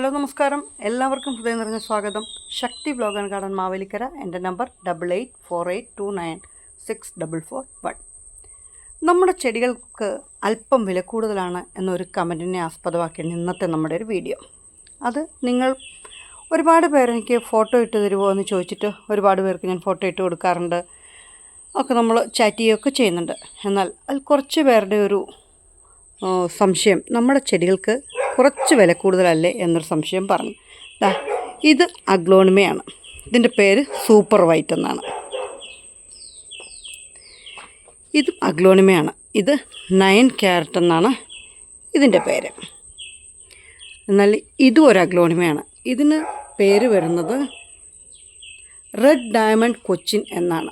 Hello നമസ്കാരം. എല്ലാവർക്കും ഹൃദയം നിറഞ്ഞ സ്വാഗതം. Shakthi blog and garden Mavelikkara. എന്റെ number double eight four eight two nine six double four one നമ്മുടെ ചെടികൾക്ക് അല്പം വില കൂടുതലാണ് എന്നൊരു കമന്റിനെ ആസ്പദമാക്കിയാണ് ഇന്നത്തെ നമ്മുടെ ഒരു വീഡിയോ. അത് നിങ്ങൾ ഒരുപാട് പേർ എനിക്ക് ഫോട്ടോ ഇട്ട് തരുമോ എന്ന് ചോദിച്ചിട്ട് ഒരുപാട് പേർക്ക് ഞാൻ ഫോട്ടോ ഇട്ട് കൊടുക്കാറുണ്ട്. ഒക്കെ നമ്മൾ ചാറ്റ് ചെയ്യുകയൊക്കെ ചെയ്യുന്നുണ്ട്. എന്നാൽ അതിൽ കുറച്ച് പേരുടെ ഒരു സംശയം. നമ്മുടെ ചെടികൾക്ക് കുറച്ച് വില കൂടുതലല്ലേ എന്നൊരു സംശയം പറഞ്ഞു. ദാ ഇത് അഗ്ലോണിമയാണ്. ഇതിന്റെ പേര് സൂപ്പർ വൈറ്റ് എന്നാണ്. ഇത് അഗ്ലോണിമയാണ്. ഇത് നയൻ ക്യാരറ്റ് എന്നാണ് ഇതിന്റെ പേര്. എന്നാൽ ഇതും ഒരു അഗ്ലോണിമയാണ്. ഇതിന് പേര് വരുന്നത് റെഡ് ഡയമണ്ട് കൊച്ചിൻ എന്നാണ്.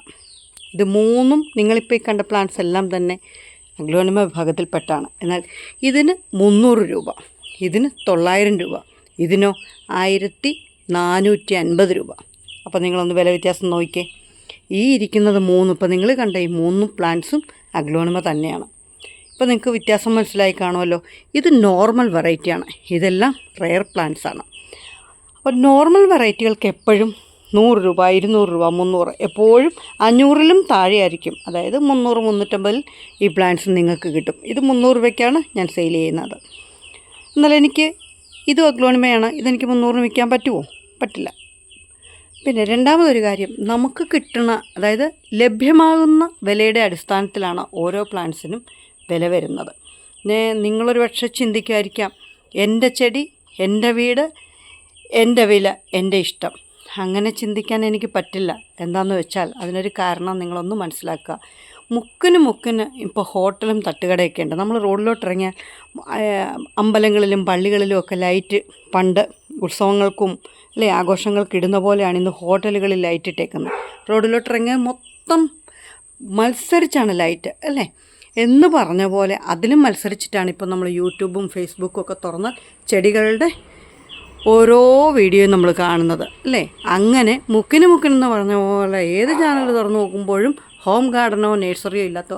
ഇത് മൂന്നും നിങ്ങളിപ്പോൾ ഈ കണ്ട പ്ലാന്റ്സ് എല്ലാം തന്നെ അഗ്ലോണിമ വിഭാഗത്തിൽപ്പെട്ടാണ്. എന്നാൽ ഇതിന് മുന്നൂറ് രൂപ. ഇതിന് തൊള്ളായിരം രൂപ. ഇതിനോ ആയിരത്തി നാനൂറ്റി അൻപത് രൂപ. അപ്പോൾ നിങ്ങളൊന്ന് വില വ്യത്യാസം നോക്കിക്കേ. ഈ ഇരിക്കുന്നത് മൂന്ന് ഇപ്പോൾ നിങ്ങൾ കണ്ട ഈ മൂന്ന് പ്ലാന്റ്സും അഗ്ലോണിമ തന്നെയാണ്. ഇപ്പോൾ നിങ്ങൾക്ക് വ്യത്യാസം മനസ്സിലായി കാണുമല്ലോ. ഇത് നോർമൽ വെറൈറ്റിയാണ് ഇതെല്ലാം റെയർ പ്ലാന്റ്സ് ആണ്. അപ്പോൾ നോർമൽ വെറൈറ്റികൾക്ക് എപ്പോഴും നൂറ് രൂപ ഇരുന്നൂറ് രൂപ മുന്നൂറ് എപ്പോഴും അഞ്ഞൂറിലും താഴെയായിരിക്കും. അതായത് മുന്നൂറ് മുന്നൂറ്റമ്പതിൽ ഈ പ്ലാന്റ്സ് നിങ്ങൾക്ക് കിട്ടും. ഇത് മുന്നൂറ് രൂപയ്ക്കാണ് ഞാൻ സെയിൽ ചെയ്യുന്നത്. എന്നാൽ എനിക്ക് ഇത് അഗ്ലോണിമയാണ്. ഇതെനിക്ക് മുന്നൂറിന് വിൽക്കാൻ പറ്റുമോ? പറ്റില്ല. പിന്നെ രണ്ടാമതൊരു കാര്യം നമുക്ക് കിട്ടുന്ന അതായത് ലഭ്യമാകുന്ന വിലയുടെ അടിസ്ഥാനത്തിലാണ് ഓരോ പ്ലാന്റ്സിനും വില വരുന്നത്. നിങ്ങളൊരു പക്ഷേ ചിന്തിക്കാതിരിക്കാം. എന്റെ ചെടി എന്റെ വീട് എന്റെ വില എന്റെ ഇഷ്ടം. അങ്ങനെ ചിന്തിക്കാൻ എനിക്ക് പറ്റില്ല. എന്താണെന്ന് വെച്ചാൽ അതിനൊരു കാരണം നിങ്ങളൊന്ന് മനസ്സിലാക്കുക. മുക്കിന് മുക്കിന് ഇപ്പോൾ ഹോട്ടലും തട്ടുകടയൊക്കെ ഉണ്ട്. നമ്മൾ റോഡിലോട്ട് ഇറങ്ങിയാൽ അമ്പലങ്ങളിലും പള്ളികളിലും ഒക്കെ ലൈറ്റ് പണ്ട് ഉത്സവങ്ങൾക്കും അല്ലേ ആഘോഷങ്ങൾക്ക് ഇടുന്ന പോലെയാണ് ഇന്ന് ഹോട്ടലുകളിൽ ലൈറ്റ് ഇട്ടേക്കുന്നത്. റോഡിലോട്ട് ഇറങ്ങിയാൽ മൊത്തം മത്സരിച്ചാണ് ലൈറ്റ് അല്ലേ? എന്ന് പറഞ്ഞ പോലെ അതിലും മത്സരിച്ചിട്ടാണ് ഇപ്പോൾ നമ്മൾ യൂട്യൂബും ഫേസ്ബുക്കും ഒക്കെ തുറന്ന് ചെടികളുടെ ഓരോ വീഡിയോയും നമ്മൾ കാണുന്നത് അല്ലേ? അങ്ങനെ മുക്കിന് മുക്കിനെന്ന് പറഞ്ഞ പോലെ ഏത് ചാനൽ തുറന്ന് നോക്കുമ്പോഴും ഹോം ഗാർഡനോ നേഴ്സറിയോ ഇല്ലാത്ത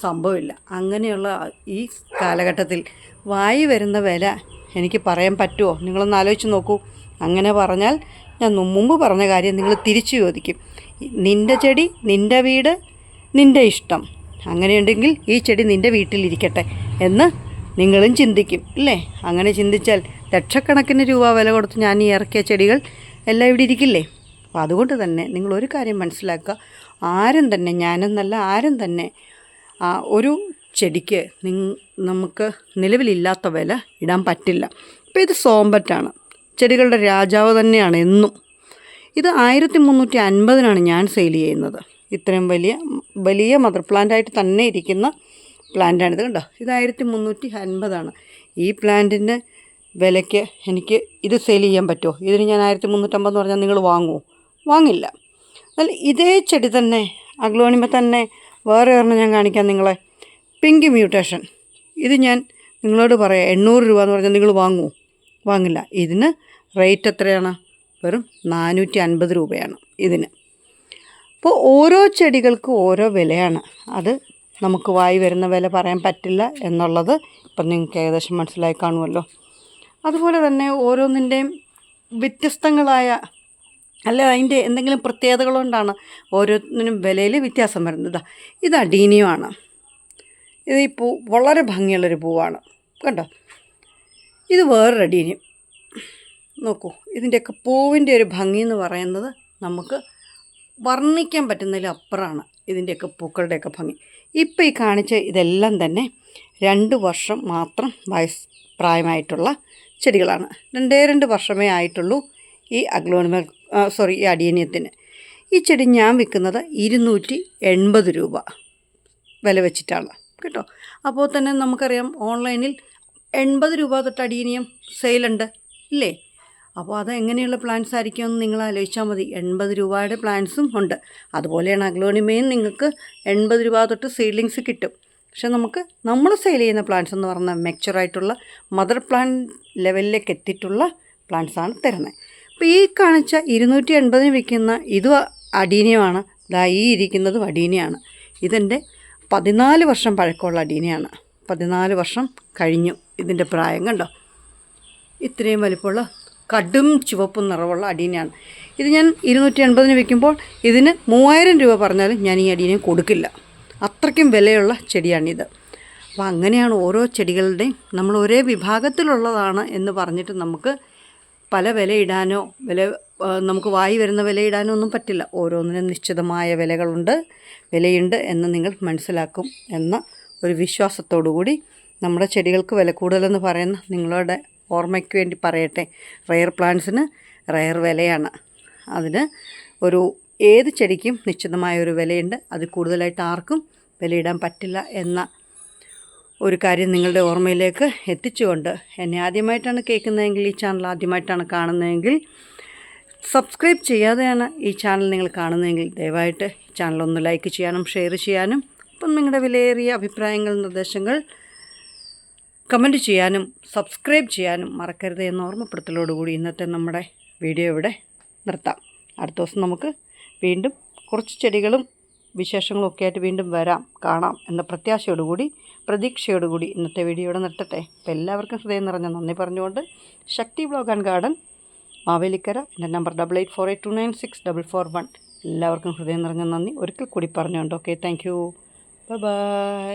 സംഭവമില്ല. അങ്ങനെയുള്ള ഈ കാലഘട്ടത്തിൽ വായി വരുന്ന വില എനിക്ക് പറയാൻ പറ്റുമോ നിങ്ങളൊന്ന് ആലോചിച്ച് നോക്കൂ. അങ്ങനെ പറഞ്ഞാൽ ഞാൻ മുമ്പ് പറഞ്ഞ കാര്യം നിങ്ങൾ തിരിച്ചു ചോദിക്കും. നിന്റെ ചെടി നിന്റെ വീട് നിന്റെ ഇഷ്ടം. അങ്ങനെയുണ്ടെങ്കിൽ ഈ ചെടി നിന്റെ വീട്ടിലിരിക്കട്ടെ എന്ന് നിങ്ങളും ചിന്തിക്കും ഇല്ലേ? അങ്ങനെ ചിന്തിച്ചാൽ ലക്ഷക്കണക്കിന് രൂപ വില കൊടുത്ത് ഞാൻ ഈ ഇറക്കിയ ചെടികൾ എല്ലാം ഇവിടെ ഇരിക്കില്ലേ? അപ്പോൾ അതുകൊണ്ട് തന്നെ നിങ്ങൾ ഒരു കാര്യം മനസ്സിലാക്കുക. ആരും തന്നെ ഞാനെന്നല്ല ആരും തന്നെ ഒരു ചെടിക്ക് നമുക്ക് നിലവിലില്ലാത്ത വില ഇടാൻ പറ്റില്ല. അപ്പോൾ ഇത് സോമ്പറ്റാണ് ചെടികളുടെ രാജാവ് തന്നെയാണ് എന്നും. ഇത് ആയിരത്തി മുന്നൂറ്റി അൻപതിനാണ് ഞാൻ സെയിൽ ചെയ്യുന്നത്. ഇത്രയും വലിയ വലിയ മദർ പ്ലാന്റായിട്ട് തന്നെ ഇരിക്കുന്ന പ്ലാന്റാണിത് കണ്ടോ? ഇത് ആയിരത്തി മുന്നൂറ്റി അൻപതാണ് ഈ പ്ലാന്റിന്റെ വിലയ്ക്ക് എനിക്ക് ഇത് സെയിൽ ചെയ്യാൻ പറ്റുമോ? ഇതിന് ഞാൻ ആയിരത്തി മുന്നൂറ്റമ്പതെന്ന് പറഞ്ഞാൽ നിങ്ങൾ വാങ്ങുമോ? വാങ്ങില്ല. അതിൽ ഇതേ ചെടി തന്നെ അഗ്ലോണിമ തന്നെ വേറെ ഒരെണ്ണം ഞാൻ കാണിക്കാം നിങ്ങളെ. Pink mutation. ഇത് ഞാൻ നിങ്ങളോട് പറയാം എണ്ണൂറ് രൂപ എന്ന് പറഞ്ഞാൽ നിങ്ങൾ വാങ്ങുമോ വാങ്ങില്ല. ഇതിന് റേറ്റ് എത്രയാണ്? വെറും നാനൂറ്റി അൻപത് രൂപയാണ് ഇതിന്. അപ്പോൾ ഓരോ ചെടികൾക്കും ഓരോ വിലയാണ്. അത് നമുക്ക് വായി വരുന്ന വില പറയാൻ പറ്റില്ല എന്നുള്ളത് ഇപ്പം നിങ്ങൾക്ക് ഏകദേശം മനസ്സിലായി കാണുമല്ലോ. അതുപോലെ തന്നെ ഓരോന്നിന്റെയും വ്യത്യസ്തങ്ങളായ അല്ല അതിന്റെ എന്തെങ്കിലും പ്രത്യേകതകൾ കൊണ്ടാണ് ഓരോന്നിനും വിലയിൽ വ്യത്യാസം വരുന്നത്. ഇതാ അഡീനിയമാണ് ഇത് ഈ പൂ വളരെ ഭംഗിയുള്ളൊരു പൂവാണ്. കണ്ടോ? ഇത് വേറൊരു അഡീനിയം നോക്കൂ ഇതിന്റെയൊക്കെ പൂവിന്റെ ഒരു ഭംഗി എന്ന് പറയുന്നത് നമുക്ക് വർണിക്കാൻ പറ്റുന്നതിലപ്പുറമാണ് ഇതിന്റെയൊക്കെ പൂക്കളുടെയൊക്കെ ഭംഗി. ഇപ്പോൾ ഈ കാണിച്ച ഇതെല്ലാം തന്നെ രണ്ട് വർഷം മാത്രം വയസ് പ്രായമായിട്ടുള്ള ചെടികളാണ്. രണ്ടേ രണ്ട് വർഷമേ ആയിട്ടുള്ളൂ ഈ അഗ്ലോണിമ സോറി അടിയനിയത്തിന്. ഈ ചെടി ഞാൻ വിൽക്കുന്നത് ഇരുന്നൂറ്റി എൺപത് രൂപ വില വെച്ചിട്ടാണ് കേട്ടോ. അപ്പോൾ തന്നെ നമുക്കറിയാം ഓൺലൈനിൽ എൺപത് രൂപ തൊട്ട് അടിയനിയം സെയിലുണ്ട് ഇല്ലേ? അപ്പോൾ അത് എങ്ങനെയുള്ള പ്ലാന്റ്സ് ആയിരിക്കുമെന്ന് നിങ്ങൾ ആലോചിച്ചാൽ മതി. എൺപത് രൂപയുടെ പ്ലാന്റ്സും ഉണ്ട്. അതുപോലെയാണ് അഗ്ലോണിമയും നിങ്ങൾക്ക് എൺപത് രൂപ തൊട്ട് സീഡ്ലിങ്സ് കിട്ടും. പക്ഷേ നമുക്ക് നമ്മൾ സെയിൽ ചെയ്യുന്ന പ്ലാന്റ്സ് എന്ന് പറഞ്ഞാൽ മെച്ചുറായിട്ടുള്ള മദർ പ്ലാന്റ് ലെവലിലേക്ക് എത്തിയിട്ടുള്ള പ്ലാന്റ്സാണ് തരുന്നത്. അപ്പോൾ ഈ കാണിച്ച ഇരുന്നൂറ്റി എൺപതിന് വിൽക്കുന്ന ഇതും അടീനയുമാണ്. ദാ ഈ ഇരിക്കുന്നതും അടീനയാണ്. ഇതെന്റെ പതിനാല് വർഷം പഴക്കമുള്ള അടീനയാണ്. പതിനാല് വർഷം കഴിഞ്ഞു ഇതിന്റെ പ്രായം കണ്ടോ? ഇത്രയും വലിപ്പമുള്ള കടും ചുവപ്പും നിറവുള്ള അടീനയാണ്. ഇത് ഞാൻ ഇരുന്നൂറ്റി എൺപതിന് വിൽക്കുമ്പോൾ ഇതിന് മൂവായിരം രൂപ പറഞ്ഞാലും ഞാൻ ഈ അടീനെ കൊടുക്കില്ല. അത്രയ്ക്കും വിലയുള്ള ചെടിയാണിത്. അപ്പോൾ അങ്ങനെയാണ് ഓരോ ചെടികളുടെയും നമ്മൾ ഒരേ വിഭാഗത്തിലുള്ളതാണ് എന്ന് പറഞ്ഞിട്ട് നമുക്ക് പല വിലയിടാനോ വില നമുക്ക് വായി വരുന്ന വിലയിടാനോ ഒന്നും പറ്റില്ല. ഓരോന്നിനും നിശ്ചിതമായ വിലകളുണ്ട് വിലയുണ്ട് എന്ന് നിങ്ങൾ മനസ്സിലാക്കും എന്ന ഒരു വിശ്വാസത്തോടു കൂടി നമ്മുടെ ചെടികൾക്ക് വില കൂടുതലെന്ന് പറയുന്ന നിങ്ങളുടെ ഓർമ്മയ്ക്ക് വേണ്ടി പറയട്ടെ. റയർ പ്ലാന്റ്സിന് റയർ വിലയാണ്. അതിന് ഒരു ഏത് ചെടിക്കും നിശ്ചിതമായ ഒരു വിലയുണ്ട്. അത് കൂടുതലായിട്ട് ആർക്കും വിലയിടാൻ പറ്റില്ല എന്ന ഒരു കാര്യം നിങ്ങളുടെ ഓർമ്മയിലേക്ക് എത്തിച്ചുകൊണ്ട് എന്നെ ആദ്യമായിട്ടാണ് കേൾക്കുന്നതെങ്കിൽ ഈ ചാനൽ ആദ്യമായിട്ടാണ് കാണുന്നതെങ്കിൽ സബ്സ്ക്രൈബ് ചെയ്യാതെയാണ് ഈ ചാനൽ നിങ്ങൾ കാണുന്നതെങ്കിൽ ദയവായിട്ട് ചാനൽ ഒന്ന് ലൈക്ക് ചെയ്യാനും ഷെയർ ചെയ്യാനും അപ്പം നിങ്ങളുടെ വിലയേറിയ അഭിപ്രായങ്ങൾ നിർദ്ദേശങ്ങൾ കമന്റ് ചെയ്യാനും സബ്സ്ക്രൈബ് ചെയ്യാനും മറക്കരുത് എന്ന ഓർമ്മപ്പെടുത്തലോടുകൂടി ഇന്നത്തെ നമ്മുടെ വീഡിയോ ഇവിടെ നിർത്താം. അടുത്ത ദിവസം നമുക്ക് വീണ്ടും കുറച്ച് ചെടികളും വിശേഷങ്ങളും ഒക്കെ ആയിട്ട് വീണ്ടും വരാം കാണാം എന്ന പ്രത്യാശയോടുകൂടി പ്രതീക്ഷയോടുകൂടി ഇന്നത്തെ വീഡിയോ ഇവിടെ നിർത്തട്ടെ. അപ്പോൾ എല്ലാവർക്കും ഹൃദയം നിറഞ്ഞ നന്ദി പറഞ്ഞുകൊണ്ട് Shakti blog and garden Mavelikkara എന്റെ number double eight four eight two nine six double four one എല്ലാവർക്കും ഹൃദയം നിറഞ്ഞ നന്ദി. ഒരിക്കൽ കൂടി പറഞ്ഞുകൊണ്ട്. Okay thank you by